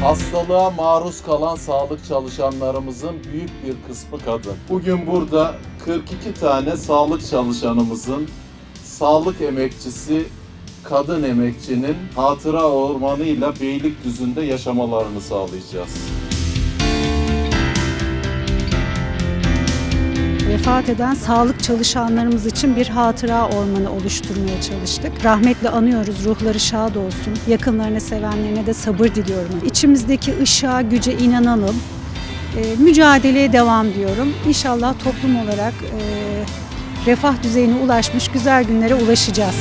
Hastalığa maruz kalan sağlık çalışanlarımızın büyük bir kısmı kadın. Bugün burada 42 tane sağlık çalışanımızın sağlık emekçisi kadın emekçinin hatıra ormanıyla Beylikdüzü'nde yaşamalarını sağlayacağız. Vefat eden sağlık çalışanlarımız için bir hatıra ormanı oluşturmaya çalıştık. Rahmetle anıyoruz, ruhları şad olsun. Yakınlarına, sevenlerine de sabır diliyorum. İçimizdeki ışığa, güce inanalım. Ee, mücadeleye devam diyorum. İnşallah toplum olarak e, refah düzeyine ulaşmış güzel günlere ulaşacağız.